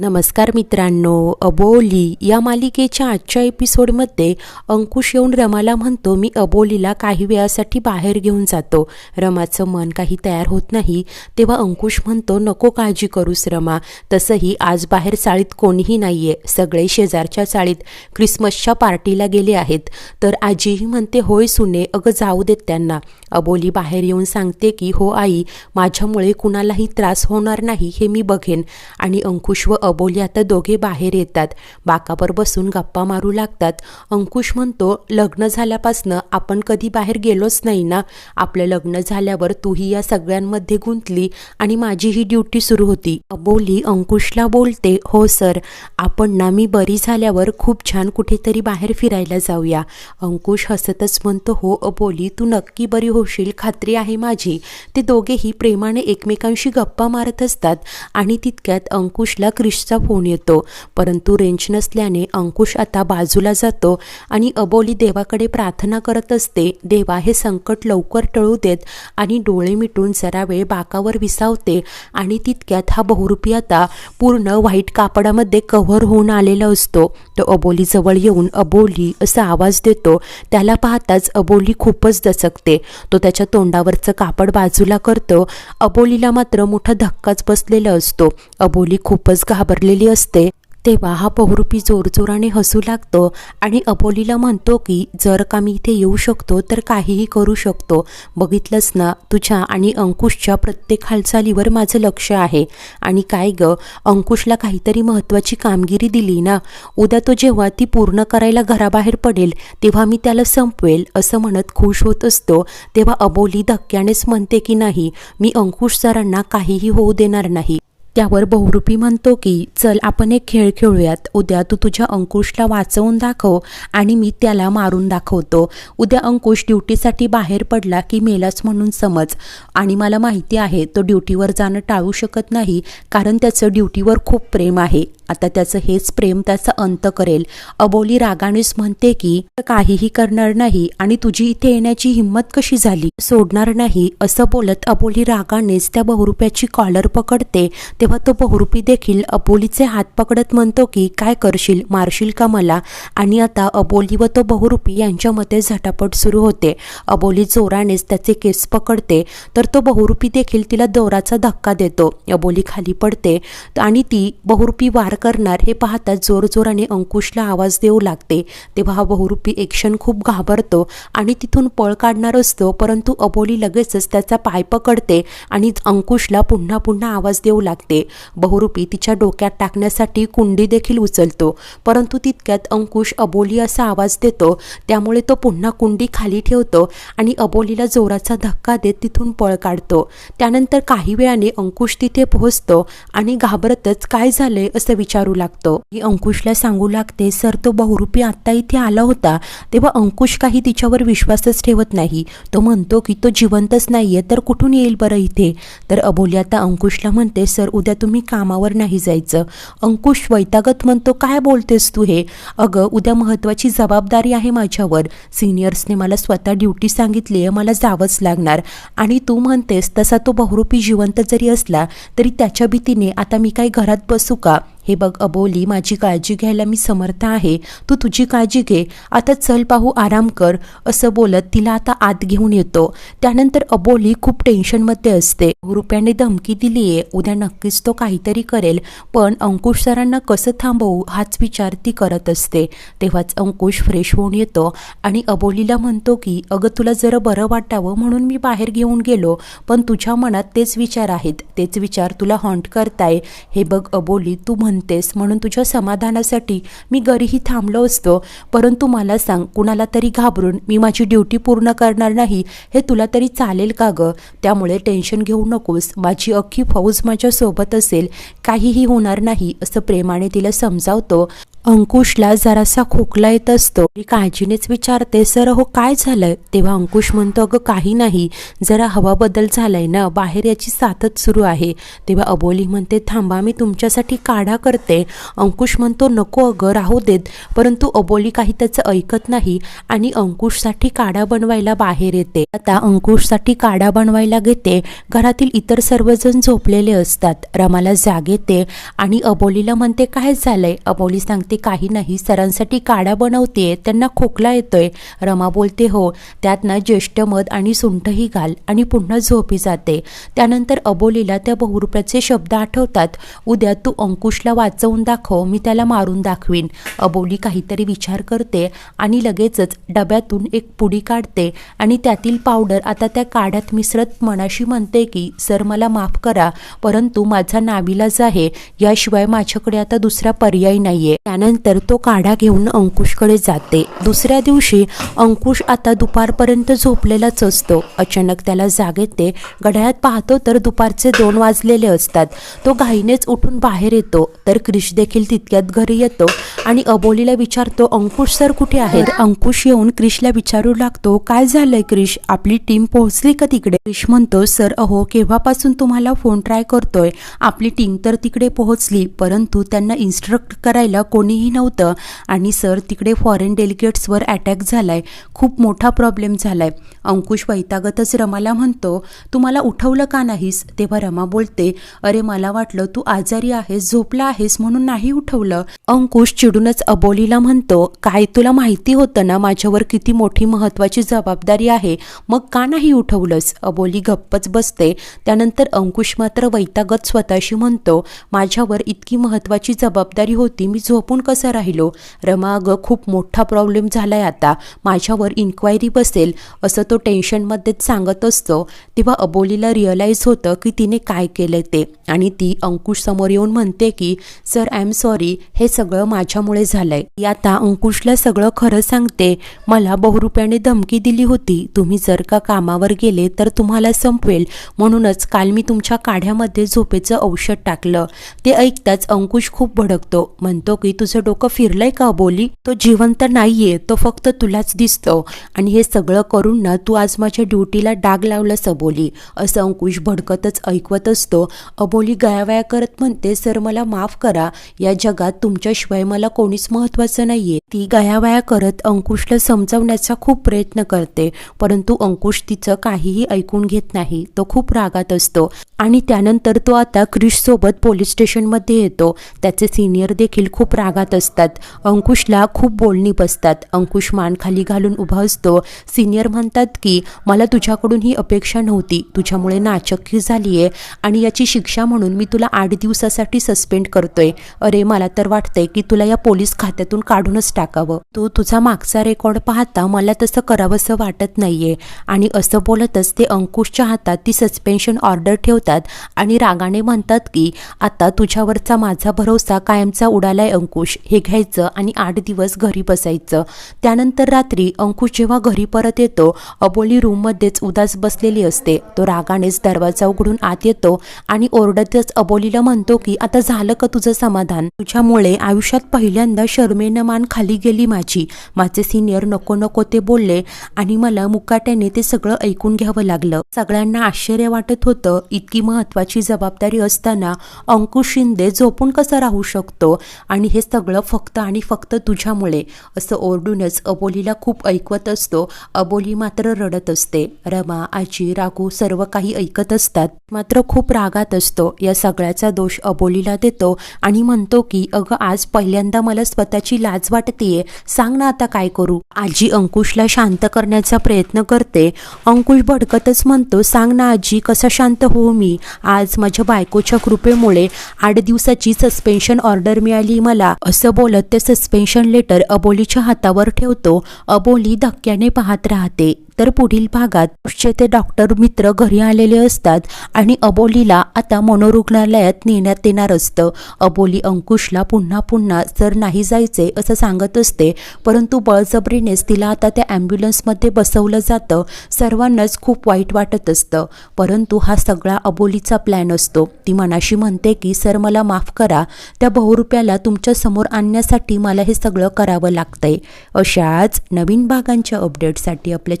नमस्कार मित्रांनो अबोली या मालिकेच्या आजच्या एपिसोडमध्ये अंकुश येऊन रमाला म्हणतो मी अबोलीला काही वेळासाठी बाहेर घेऊन जातो. रमाचं मन काही तयार होत नाही. तेव्हा अंकुश म्हणतो नको काळजी करूस रमा. तसंही आज बाहेर चाळीत कोणीही नाही आहे सगळे शेजारच्या चाळीत क्रिसमसच्या पार्टीला गेले आहेत. तर आजीही म्हणते होय सुने अगं जाऊ देत त्यांना. अबोली बाहेर येऊन सांगते की हो आई माझ्यामुळे कुणालाही त्रास होणार नाही हे मी बघेन. आणि अंकुश व अबोली आता दोघे बाहेर येतात. बाकावर बसून गप्पा मारू लागतात. अंकुश म्हणतो लग्न झाल्यापासनं आपण कधी बाहेर गेलोच नाही ना? आपलं लग्न झाल्यावर तूही या सगळ्यांमध्ये गुंतली आणि माझी ही ड्युटी सुरू होती. अबोली अंकुशला बोलते हो सर आपण ना मी बरी झाल्यावर खूप छान कुठेतरी बाहेर फिरायला जाऊया. अंकुश हसतच म्हणतो हो अबोली तू नक्की बरी होशील खात्री आहे माझी. ते दोघेही प्रेमाने एकमेकांशी गप्पा मारत असतात आणि तितक्यात अंकुशला क्रिशचा फोन येतो. परंतु रेंज नसल्याने अंकुश आता बाजूला जातो आणि अबोली देवाकडे प्रार्थना करत असते. देवा हे संकट लवकर टळू देत आणि डोळे मिटून जरा वेळ बाकावर विसावते आणि तितक्यात हा बहुरूपी आता पूर्ण व्हाईट कापडामध्ये कव्हर होऊन आलेला असतो. तो अबोलीजवळ येऊन अबोली असा आवाज देतो. त्याला पाहताच अबोली खूपच दचकते. तो त्याच्या तोंडावरचं कापड बाजूला करतो. अबोलीला मात्र मोठा धक्काच बसलेला असतो. अबोली खूपच घाबरलेली असते तेव्हा हा बहुरूपी जोरजोराने हसू लागतो आणि अबोलीला म्हणतो की जर का मी इथे येऊ शकतो तर काहीही करू शकतो. बघितलंच ना तुझ्या आणि अंकुशच्या प्रत्येक हालचालीवर माझं लक्ष आहे. आणि काय ग अंकुशला काहीतरी महत्त्वाची कामगिरी दिली ना. उद्या तो जेव्हा ती पूर्ण करायला घराबाहेर पडेल तेव्हा मी त्याला संपवेल असं म्हणत खुश होत असतो. तेव्हा अबोली धक्क्यानेच म्हणते की नाही मी अंकुश सरांना काहीही होऊ देणार नाही. त्यावर बहुरूपी म्हणतो की चल आपण एक खेळ खेळूयात. उद्या तू तुझ्या अंकुशला वाचवून दाखव आणि मी त्याला मारून दाखवतो. उद्या अंकुश ड्युटीसाठी बाहेर पडला की मेलाच म्हणून समज. आणि मला माहिती आहे तो ड्युटीवर जाणं टाळू शकत नाही कारण त्याचं ड्युटीवर खूप प्रेम आहे. आता त्याचं हेच प्रेम त्याचा अंत करेल. अबोली रागानेच म्हणते की काहीही करणार नाही आणि तुझी इथे येण्याची हिंमत कशी झाली? सोडणार नाही असं बोलत अबोली रागानेच त्या बहुरुप्याची कॉलर पकडते. तेव्हा तो बहुरूपी देखील अबोलीचे हात पकडत म्हणतो की काय करशील? मारशील का मला? आणि आता अबोली व तो बहुरूपी यांच्यामध्ये झटापट सुरू होते. अबोली जोरानेच त्याचे केस पकडते तर तो बहुरूपी देखील तिला दोराचा धक्का देतो. अबोली खाली पडते आणि ती बहुरूपी वार करणार हे पाहताच जोरजोराने अंकुशला आवाज देऊ लागते. तेव्हा हा बहुरूपी एक्शन खूप घाबरतो आणि तिथून पळ काढणार असतो परंतु अबोली लगेचच त्याचा पाय पकडते आणि अंकुशला पुन्हा पुन्हा आवाज देऊ लागते. बहुरूपी तिच्या डोक्यात टाकण्यासाठी कुंडी देखील उचलतो परंतु तितक्यात अंकुश अबोली असा आवाज देतो. त्यामुळे तो पुन्हा कुंडी खाली ठेवतो आणि अबोलीला जोराचा धक्का देत तिथून पळ काढतो. त्यानंतर काही वेळाने अंकुश तिथे पोहोचतो आणि घाबरतच काय झालंय असं विचारू लागतो. की अंकुशला सांगू लागते सर तो बहुरूपी आत्ता इथे आला होता. तेव्हा अंकुश काही तिच्यावर विश्वासच ठेवत नाही. तो म्हणतो की तो जिवंतच नाहीये तर कुठून येईल बरं इथे? तर अबोली आता अंकुशला म्हणते सर उद्या तुम्ही कामावर नाही जायचं. अंकुश वैतागत म्हणतो काय बोलतेस तू हे? अगं उद्या महत्त्वाची जबाबदारी आहे माझ्यावर. सिनियर्सने मला स्वतः ड्युटी सांगितली आहे मला जावंच लागणार. आणि तू म्हणतेस तसा तो बहुरूपी जिवंत जरी असला तरी त्याच्या भीतीने आता मी काही घरात बसू का? हे बघ अबोली माझी काळजी घ्यायला मी समर्थ आहे. तू तुझी काळजी घे. आता चल पाहू आराम कर. असं बोलत तिला आता आत घेऊन येतो. त्यानंतर अबोली खूप टेन्शनमध्ये असते. रुपयाने धमकी दिली आहे. उद्या नक्कीच तो काहीतरी करेल. पण अंकुश सरांना कसं थांबवू हाच विचार ती करत असते. तेव्हाच अंकुश फ्रेश होऊन येतो आणि अबोलीला म्हणतो की अगं तुला जरा बरं वाटावं म्हणून मी बाहेर घेऊन गेलो. पण तुझ्या मनात तेच विचार आहेत. तेच विचार तुला हॉन्ट करताय. हे बघ अबोली तू म्हण म्हणतेस म्हणून तुझ्या समाधानासाठी मी घरीही थांबलो असतो. परंतु मला सांग कुणाला तरी घाबरून मी माझी ड्युटी पूर्ण करणार नाही हे तुला तरी चालेल का गं? त्यामुळे टेन्शन घेऊ नकोस. माझी अख्खी फौज माझ्यासोबत असेल. काहीही होणार नाही असं प्रेमाने तिला समजावतो. अंकुशला जरासा खोकला येत असतो. मी काळजीनेच विचारते सर हो काय झालंय? तेव्हा अंकुश म्हणतो अगं काही नाही. जरा हवा बदल झालाय ना. बाहेर याची साथच सुरू आहे. तेव्हा अबोली म्हणते थांबा मी तुमच्यासाठी काढा करते. अंकुश म्हणतो नको अगं राहू देत. परंतु अबोली काही त्याचं ऐकत नाही आणि अंकुशसाठी काढा बनवायला बाहेर येते. आता अंकुशसाठी काढा बनवायला घेते. घरातील इतर सर्वजण झोपलेले असतात. रमाला जाग येते आणि अबोलीला म्हणते काय झालंय? अबोली सांगते काही नाही सरांसाठी काढा बनवते त्यांना खोकला येतोय. रमा बोलते हो त्यात ना ज्येष्ठ मध आणि सुंठही घाल आणि पुन्हा झोपी जाते. त्यानंतर अबोलीला त्या बहुरूपाचे शब्द आठवतात. उद्या तू अंकुशला वाचवून दाखव मी त्याला मारून दाखवीन. अबोली काहीतरी विचार करते आणि लगेचच डब्यातून एक पुडी काढते आणि त्यातील पावडर आता त्या काढ्यात मिसळत मनाशी म्हणते की सर मला माफ करा परंतु माझा नाविलाज आहे. याशिवाय माझ्याकडे आता दुसरा पर्याय नाहीये. त्यानंतर तो काढा घेऊन अंकुशकडे जाते. दुसऱ्या दिवशी अंकुश आता दुपारपर्यंत झोपलेलाच असतो. अचानक त्याला जाग येते. घड्याळात पाहतो तर दुपारचे दोन वाजलेले असतात. तो घाईनेच उठून बाहेर येतो. तर क्रिश देखील तितक्यात घरी येतो आणि अबोलीला विचारतो अंकुश सर कुठे आहेत? अंकुश येऊन क्रिशला विचारू लागतो काय झालंय क्रिश? आपली टीम पोहोचली का तिकडे? क्रिश म्हणतो सर अहो केव्हापासून तुम्हाला फोन ट्राय करतोय? आपली टीम तर तिकडे पोहोचली परंतु त्यांना इन्स्ट्रक्ट करायला कोणी कोणीही नव्हतं. आणि सर तिकडे फॉरेन डेलिगेट्सवर अटॅक झालाय. खूप मोठा प्रॉब्लेम झालाय. अंकुश वैतागतच रमाला म्हणतो तुम्हाला उठवलं का नाहीस? तेव्हा रमा बोलते अरे मला वाटलं तू आजारी आहेस झोपला आहेस म्हणून नाही उठवलं. अंकुश चिडूनच अबोलीला म्हणतो काय तुला माहिती होतं ना माझ्यावर किती मोठी महत्वाची जबाबदारी आहे. मग का नाही उठवलंस? अबोली गप्पच बसते. त्यानंतर अंकुश मात्र वैतागत स्वतःशी म्हणतो माझ्यावर इतकी महत्वाची जबाबदारी होती मी झोपून कसं राहिलो? रमा अगं खूप मोठा प्रॉब्लेम झालाय आता. माझ्यावर इन्क्वायरी बसेल असं तो टेन्शनमध्येच सांगत असतो. तेव्हा अबोलीला रिअलाईज होतं की तिने काय केलंय ते. आणि ती अंकुश समोर येऊन म्हणते की सर आय एम सॉरी हे सगळं माझ्यामुळे झालंय. ती आता अंकुशला सगळं खरं सांगते. मला बहुरुप्याने धमकी दिली होती. तुम्ही जर का कामावर गेले तर तुम्हाला संपवेल. म्हणूनच काल मी तुमच्या काढ्यामध्ये झोपेचं औषध टाकलं. ते ऐकताच अंकुश खूप भडकतो. म्हणतो की तुझं डोकं फिरलंय का बोली? तो जिवंत नाहीये तो फक्त तुलाच दिसतो. आणि हे सगळं करून ना तू आज माझ्या ड्युटीला डाग लावलंस अबोली. असं अंकुश भडकतच ऐकवत असतो. अबोली गयावया करत म्हणते सर मला माफ करा. या जगात तुमच्याशिवाय मला कोणीच महत्वाचं नाहीये. ती गयावया करत अंकुशला समजावण्याचा खूप प्रयत्न करते. परंतु अंकुश तिचं काहीही ऐकून घेत नाही. तो खूप रागात असतो. आणि त्यानंतर तो आता क्रिश सोबत पोलीस स्टेशनमध्ये येतो. त्याचे सिनियर देखील खूप राग रागात असतात. अंकुशला खूप बोलणी बसतात. अंकुश मान खाली घालून उभा असतो. सिनियर म्हणतात की मला तुझ्याकडून ही अपेक्षा नव्हती. तुझ्यामुळे नाचक्की झाली आहे आणि याची शिक्षा म्हणून मी तुला आठ दिवसासाठी सस्पेंड करतोय. अरे मला तर वाटतंय की तुला या पोलीस खात्यातून काढूनच टाकावं. तू तुझा मागचा रेकॉर्ड पाहता मला तसं करावंसं वाटत नाहीये आणि असं बोलतच ते अंकुशच्या हातात ती सस्पेन्शन ऑर्डर ठेवतात आणि रागाने म्हणतात की आता तुझ्यावरचा माझा भरोसा कायमचा उडालाय अंकुश. हे घ्यायचं आणि आठ दिवस घरी बसायचं. त्यानंतर रात्री अंकुश जेव्हा घरी परत येतो अबोली रूममध्येच उदास बसलेली असते. तो रागानेच दरवाजा उघडून आत येतो आणि ओरडतच अबोलीला म्हणतो की आता झालं का तुझं समाधान? तुझ्यामुळे आयुष्यात पहिल्यांदा शर्मेनं मान खाली गेली माझी. माझे सिनियर नको नको ते बोलले आणि मला मुकाट्याने ते सगळं ऐकून घ्यावं लागलं. सगळ्यांना आश्चर्य वाटत होतं. इतकी महत्वाची जबाबदारी असताना अंकुश शिंदे झोपून कसं राहू शकतो? आणि हे सगळं फक्त आणि फक्त तुझ्यामुळे असं ओरडूनच अबोलीला खूप ऐकवत असतो. अबोली मात्र रडत असते. रमा आजी राघू सर्व काही ऐकत असतात. मात्र खूप रागात असतो. या सगळ्याचा दोष अबोलीला देतो आणि म्हणतो की अगं आज पहिल्यांदा मला स्वतःची लाज वाटतेय. सांग ना आता काय करू? आजी अंकुशला शांत करण्याचा प्रयत्न करते. अंकुश भडकतच म्हणतो सांग ना आजी कसा शांत होऊ मी? आज माझ्या बायकोच्या कृपेमुळे आठ दिवसाची सस्पेन्शन ऑर्डर मिळाली मला. असं बोलत ते सस्पेन्शन लेटर अबोलीच्या हातावर ठेवतो. अबोली धक्क्याने पाहत राहते. तर पुढील भागात पुढचे ते डॉक्टर मित्र घरी आलेले असतात आणि अबोलीला आता मनोरुग्णालयात नेण्यात येणार असतं. अबोली अंकुशला पुन्हा पुन्हा सर नाही जायचे असं सांगत असते परंतु बळजबरीनेच तिला आता त्या ॲम्ब्युलन्समध्ये बसवलं जातं. सर्वांनाच खूप वाईट वाटत असतं. परंतु हा सगळा अबोलीचा प्लॅन असतो. ती मनाशी म्हणते की सर मला माफ करा. त्या बहुरुप्याला तुमच्यासमोर आणण्यासाठी मला हे सगळं करावं लागतंय. अशाच नवीन भागांच्या अपडेटसाठी आपल्या